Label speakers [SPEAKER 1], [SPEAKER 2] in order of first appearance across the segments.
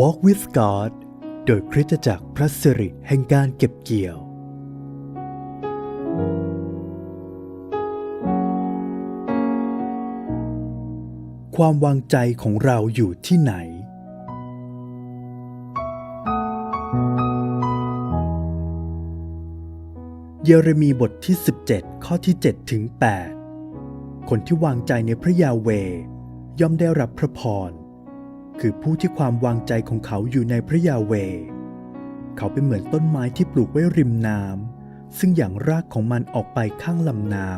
[SPEAKER 1] Walk with God โดยคริสตจักรพระสิริแห่งการเก็บเกี่ยว ความวางใจของเราอยู่ที่ไหน เยเรมีบทที่ 17 ข้อที่ 7 ถึง 8 คนที่วางใจในพระยาเวย่อมได้รับพระพร คือผู้ที่ความวางใจของเขาอยู่ในพระยาเว เขาเป็นเหมือนต้นไม้ที่ปลูกไว้ริมน้ำซึ่งอย่างรากของมันออกไปข้างลำน้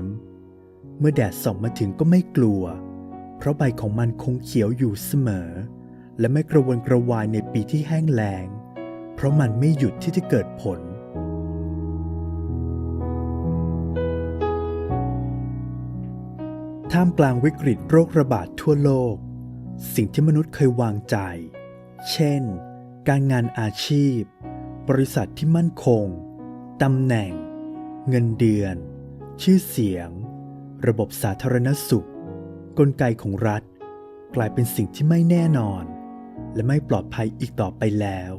[SPEAKER 1] ำเมื่อแดดส่องมาถึงก็ไม่กลัว เพราะใบของมันคงเขียวอยู่เสมอ และไม่กระวนกระวายในปีที่แห้งแล้ง เพราะมันไม่หยุดที่จะเกิดผลท่ามกลางวิกฤตโรคระบาดทั่วโลก สิ่งที่มนุษย์เคยวางใจ เช่น การงานอาชีพ บริษัทที่มั่นคง ตำแหน่ง เงินเดือน ชื่อเสียง ระบบสาธารณสุข กลไกของรัฐ กลายเป็นสิ่งที่ไม่แน่นอน และไม่ปลอดภัยอีกต่อไปแล้ว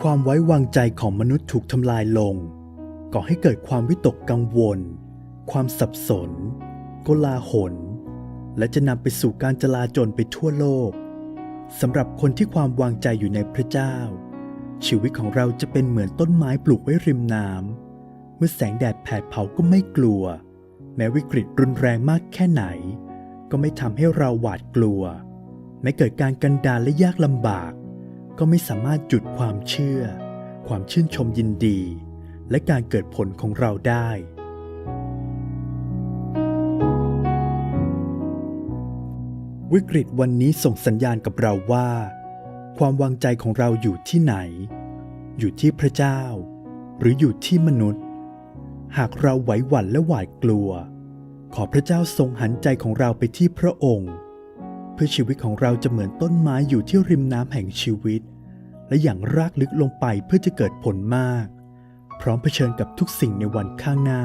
[SPEAKER 1] ความไว้วางใจของมนุษย์ถูกทำลายลง ก่อให้เกิดความวิตกกังวล ความสับสนกลาหลและจะนำไปสู่การจลาจลไปทั่วโลกสำหรับคนที่ความวางใจอยู่ในพระเจ้า ชีวิตของเราจะเป็นเหมือนต้นไม้ปลูกไว้ริมน้ำเมื่อแสงแดดแผดเผาก็ไม่กลัว แม้วิกฤตรุนแรงมากแค่ไหน ก็ไม่ทำให้เราหวาดกลัว แม้เกิดการกันดารและยากลำบาก ก็ไม่สามารถจุดความเชื่อ ความชื่นชมยินดี และการเกิดผลของเราได้ วิกฤตวันนี้ส่งสัญญาณกับเราว่า ความวางใจของเราอยู่ที่ไหน อยู่ที่พระเจ้า หรืออยู่ที่มนุษย์ หากเราไหวหวั่นและหวาดกลัว ขอพระเจ้าทรงหันใจของเราไปที่พระองค์ เพื่อชีวิตของเราจะเหมือนต้นไม้อยู่ที่ริมน้ำแห่งชีวิต และอย่างรากลึกลงไปเพื่อจะเกิดผลมาก พร้อมเผชิญกับทุกสิ่งในวันข้างหน้า